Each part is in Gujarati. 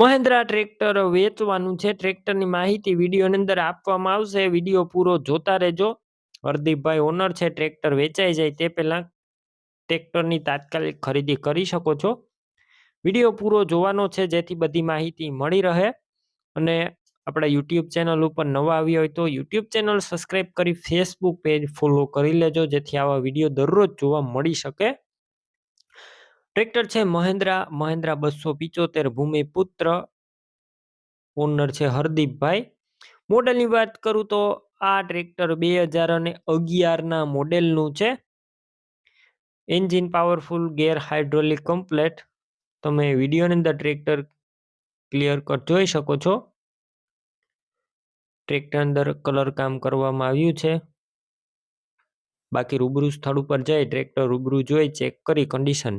મહિન્દ્રા ટ્રેક્ટર વેચવાનું છે. ટ્રેક્ટરની માહિતી વિડીયોની અંદર આપવામાં આવશે. વીડિયો પૂરો જોતા રહેજો. હરદીપભાઈ ઓનર છે, ટ્રેક્ટર વેચાઈ જાય તે પહેલાં ટ્રેક્ટરની તાત્કાલિક ખરીદી કરી શકો છો. વીડિયો પૂરો જોવાનો છે, જેથી બધી માહિતી મળી રહે. અને આપણા યુટ્યુબ ચેનલ ઉપર નવા આવી હોય તો યુટ્યુબ ચેનલ સબસ્ક્રાઈબ કરી, ફેસબુક પેજ ફોલો કરી લેજો, જેથી આવા વીડિયો દરરોજ જોવા મળી શકે. ટ્રેક્ટર છે મહેન્દ્રા મહેન્દ્રા બસો પિચોતેર, ભૂમિપુત્ર, ઓનર છે હરદીપભાઈ. મોડેલની વાત કરું તો આ ટ્રેક્ટર બે હજાર અને અગિયારના મોડેલનું છે. Engine powerful, gear hydraulic, complete. તમે વિડીયોની અંદર ટ્રેક્ટર ક્લિયર કટ જોઈ શકો છો. ટ્રેક્ટર અંદર કલર કામ કરવામાં આવ્યું છે. બાકી રૂબરૂ સ્થળ ઉપર જઈ ટ્રેક્ટર રૂબરૂ જોઈ, ચેક કરી કન્ડિશન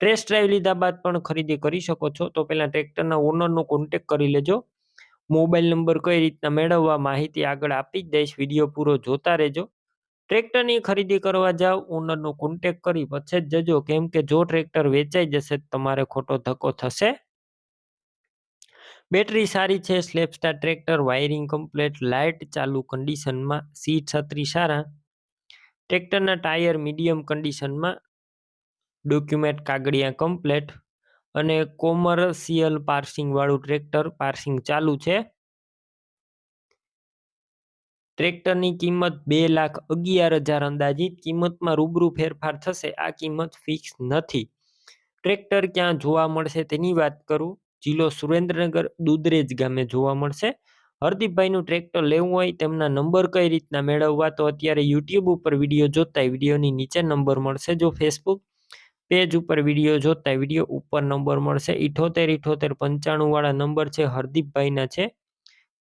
ટેસ્ટ ડ્રાઈવ લીધા બાદ પણ ખરીદી કરી શકો છો. તો પહેલા ટ્રેક્ટરના ઓનરનો કોન્ટેક કરી લેજો. મોબાઈલ નંબર કઈ રીતના મેળવવા માહિતી આગળ આપી જ દઈશ. વીડિયો પૂરો જોતા રહેજો. ટ્રેક્ટરની ખરીદી કરવા જાવ ઓનરનો કોન્ટેક કરી પછી જ જજો. કેમ કે જો ટ્રેક્ટર વેચાઈ જશે તમારે ખોટો ધક્કો થશે. બેટરી સારી છે. સ્લેપસ્ટાર ટ્રેક્ટર વાયરિંગ કમ્પ્લેટ લાઇટ ચાલુ કન્ડિશનમાં સીટ છત્રી સારા. ટ્રેક્ટરના ટાયર મીડિયમ કન્ડિશનમાં ડોક્યુમેન્ટ કાગળિયા કમ્પ્લેટ અને કોમર્શિયલ પાર્સિંગવાળું ટ્રેક્ટર પાર્સિંગ ચાલુ છે. ટ્રેક્ટરની કિંમત બે લાખ અગિયાર હજાર અંદાજિત કિંમતમાં રૂબરૂ ફેરફાર થશે. આ કિંમત ફિક્સ નથી. ટ્રેક્ટર ક્યાં જોવા મળશે તેની વાત કરું. જિલ્લો સુરેન્દ્રનગર, દુધરેજ ગામે જોવા મળશે. હરદીપભાઈનું ટ્રેક્ટર લેવું હોય તેમના નંબર કઈ રીતના મેળવવા તો અત્યારે યુટ્યુબ ઉપર વીડિયો જોતા વિડીયોની નીચે નંબર મળશે જો ફેસબુક પેજ ઉપર વીડિયો જોતા વીડિયો ઉપર નંબર મળશે. ઇઠોતેર ઇઠોતેર, પંચાણું વાળા નંબર છે, હરદીપભાઈના છે.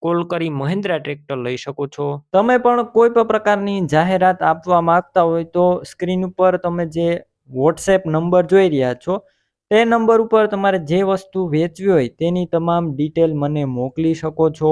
કોલ કરી મહિન્દ્રા ટ્રેક્ટર લઈ શકો છો. તમે પણ કોઈ પણ પ્રકારની જાહેરાત આપવા માંગતા હોય તો સ્ક્રીન ઉપર તમે જે વોટ્સએપ નંબર જોઈ રહ્યા છો, તે નંબર ઉપર તમારે જે વસ્તુ વેચવી હોય તેની તમામ ડિટેલ મને મોકલી શકો છો.